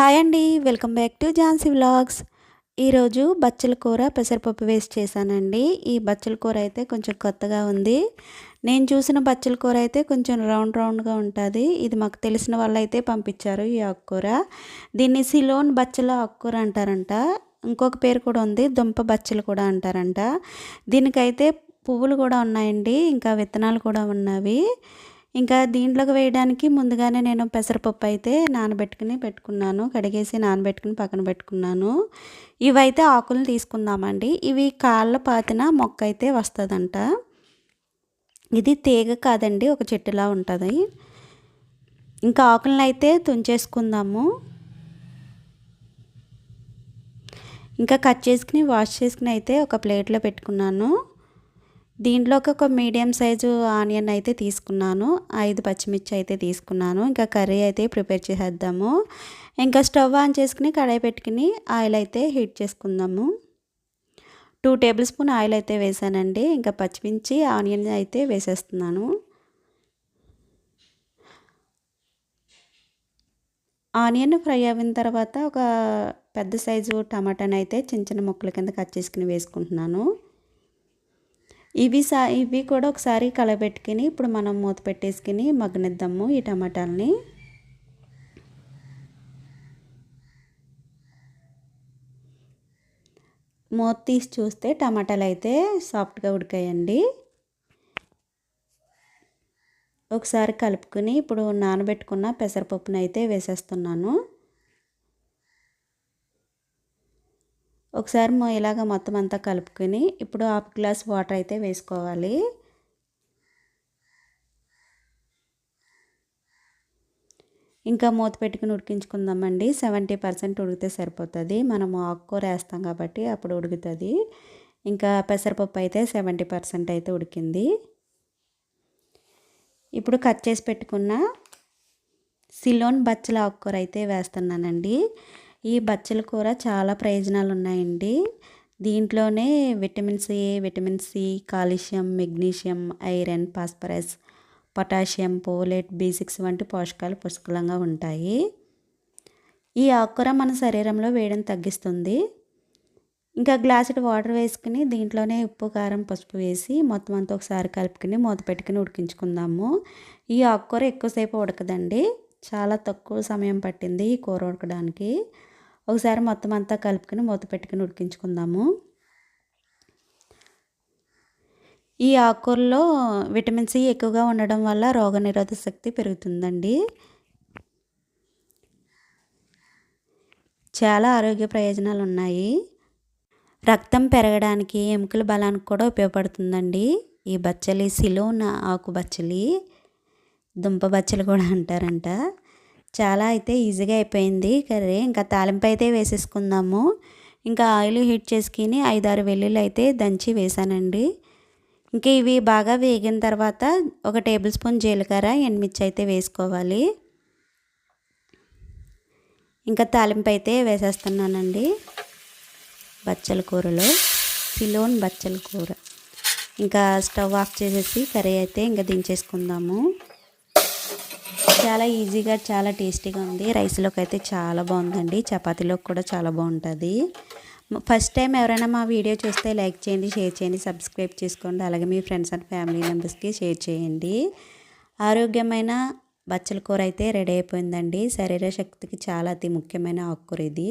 Hi అండి welcome back to Jhansi vlogs. ఈరోజు బచ్చల కూర పెసరపప్పు వేసి చేశానండి. ఈ బచ్చల కూర అయితే కొంచెం కొత్తగా ఉంది. నేను చూసిన బచ్చల కూర అయితే కొంచెం రౌండ్ రౌండ్గా ఉంటుంది. ఇది మాకు తెలిసిన వాళ్ళు అయితే పంపించారు ఈ ఆకుకూర. దీన్ని సిలోన్ బచ్చల ఆకుకూర అంటారంట. ఇంకొక పేరు కూడా ఉంది దుంప బచ్చలు కూడా అంటారంట. దీనికైతే పువ్వులు కూడా ఉన్నాయండి ఇంకా విత్తనాలు కూడా ఉన్నవి. ఇంకా దీంట్లోకి వేయడానికి ముందుగానే నేను పెసరపప్పు అయితే నానబెట్టుకుని పెట్టుకున్నాను. కడిగేసి నానబెట్టుకుని పక్కన పెట్టుకున్నాను. ఇవైతే ఆకులు తీసుకుందామండి. ఇవి కాళ్ళ పాతిన మొక్క అయితే వస్తుందంట. ఇది తీగ కాదండి ఒక చెట్టులా ఉంటుంది. ఇంకా ఆకులను అయితే తుంచేసుకుందాము. ఇంకా కట్ చేసుకుని వాష్ చేసుకుని అయితే ఒక ప్లేట్లో పెట్టుకున్నాను. దీంట్లోకి ఒక మీడియం సైజు ఆనియన్ అయితే తీసుకున్నాను. ఐదు పచ్చిమిర్చి అయితే తీసుకున్నాను. ఇంకా కర్రీ అయితే ప్రిపేర్ చేసేద్దాము. ఇంకా స్టవ్ ఆన్ చేసుకుని కడాయి పెట్టుకుని ఆయిల్ అయితే హీట్ చేసుకుందాము. టూ టేబుల్ స్పూన్ ఆయిల్ అయితే వేసానండి. ఇంకా పచ్చిమిర్చి ఆనియన్ అయితే వేసేస్తున్నాను. ఆనియన్ ఫ్రై అయిన తర్వాత ఒక పెద్ద సైజు టమాటాని అయితే చిన్న చిన్న ముక్కల కింద కట్ చేసుకుని వేసుకుంటున్నాను. ఇవి సా ఇవి కూడా ఒకసారి కలబెట్టుకుని ఇప్పుడు మనం మూత పెట్టేసుకుని మగ్గనిద్దాము ఈ టమాటాలని. మూత తీసి చూస్తే టమాటాలు అయితే సాఫ్ట్గా ఉడికాయండి. ఒకసారి కలుపుకొని ఇప్పుడు నానబెట్టుకున్న పెసరపప్పును అయితే వేసేస్తున్నాను. ఒకసారి ఇలాగ మొత్తం అంతా కలుపుకొని ఇప్పుడు హాఫ్ గ్లాస్ వాటర్ అయితే వేసుకోవాలి. ఇంకా మూత పెట్టుకుని ఉడికించుకుందామండి. సెవెంటీ పర్సెంట్ ఉడికితే సరిపోతుంది. మనము ఆకుకూర వేస్తాం కాబట్టి అప్పుడు ఉడుకుతుంది. ఇంకా పెసరపప్పు అయితే సెవెంటీ పర్సెంట్ అయితే ఉడికింది. ఇప్పుడు కట్ చేసి పెట్టుకున్న సిలోన్ బచ్చల ఆకుకూర అయితే వేస్తున్నానండి. ఈ బచ్చల కూర చాలా ప్రయోజనాలు ఉన్నాయండి దీంట్లోనే vitamin C vitamin C calcium magnesium iron phosphorus potassium folate B six వంటి పోషకాలు పుష్కలంగా ఉంటాయి. ఈ ఆకుకూర మన శరీరంలో వేడిని తగ్గిస్తుంది. ఇంకా గ్లాసుడు వాటర్ వేసుకుని దీంట్లోనే ఉప్పు కారం పసుపు వేసి మొత్తం అంతా ఒకసారి కలుపుకుని మూత పెట్టుకుని ఉడికించుకుందాము. ఈ ఆకుకూర ఎక్కువసేపు ఉడకదండి. చాలా తక్కువ సమయం పట్టింది ఈ కూర ఉడకడానికి. ఒకసారి మొత్తం అంతా కలుపుకొని మూత పెట్టుకుని ఉడికించుకుందాము. ఈ ఆకుకూరలో విటమిన్ సి ఎక్కువగా ఉండడం వల్ల రోగనిరోధక శక్తి పెరుగుతుందండి. చాలా ఆరోగ్య ప్రయోజనాలు ఉన్నాయి. రక్తం పెరగడానికి ఎముకల బలానికి కూడా ఉపయోగపడుతుందండి. ఈ బచ్చలి సిలోన ఆకు బచ్చలి దుంప బచ్చలు కూడా అంటారంట. చాలా అయితే ఈజీగా అయిపోయింది కర్రీ. ఇంకా తాలింపు అయితే వేసేసుకుందాము. ఇంకా ఆయిల్ హీట్ చేసుకుని ఐదారు వెల్లుల్లి అయితే దంచి వేసానండి. ఇంకా ఇవి బాగా వేగిన తర్వాత ఒక టేబుల్ స్పూన్ జీలకర్ర ఎండుమిర్చి అయితే వేసుకోవాలి. ఇంకా తాలింపు అయితే వేసేస్తున్నానండి. బచ్చల కూరలో సిలోన్ బచ్చల కూర. ఇంకా స్టవ్ ఆఫ్ చేసేసి కర్రీ అయితే ఇంకా దించేసుకుందాము. చాలా ఈజీగా చాలా టేస్టీగా ఉంది. రైస్లోకి అయితే చాలా బాగుందండి. చపాతీలోకి కూడా చాలా బాగుంటుంది. ఫస్ట్ టైం ఎవరైనా మా వీడియో చూస్తే లైక్ చేయండి షేర్ చేయండి సబ్స్క్రైబ్ చేసుకోండి. అలాగే మీ ఫ్రెండ్స్ అండ్ ఫ్యామిలీ మెంబర్స్కి షేర్ చేయండి. ఆరోగ్యమైన బచ్చల కూర అయితే రెడీ అయిపోయిందండి. శరీర శక్తికి చాలా అతి ముఖ్యమైన ఆకుకూర ఇది.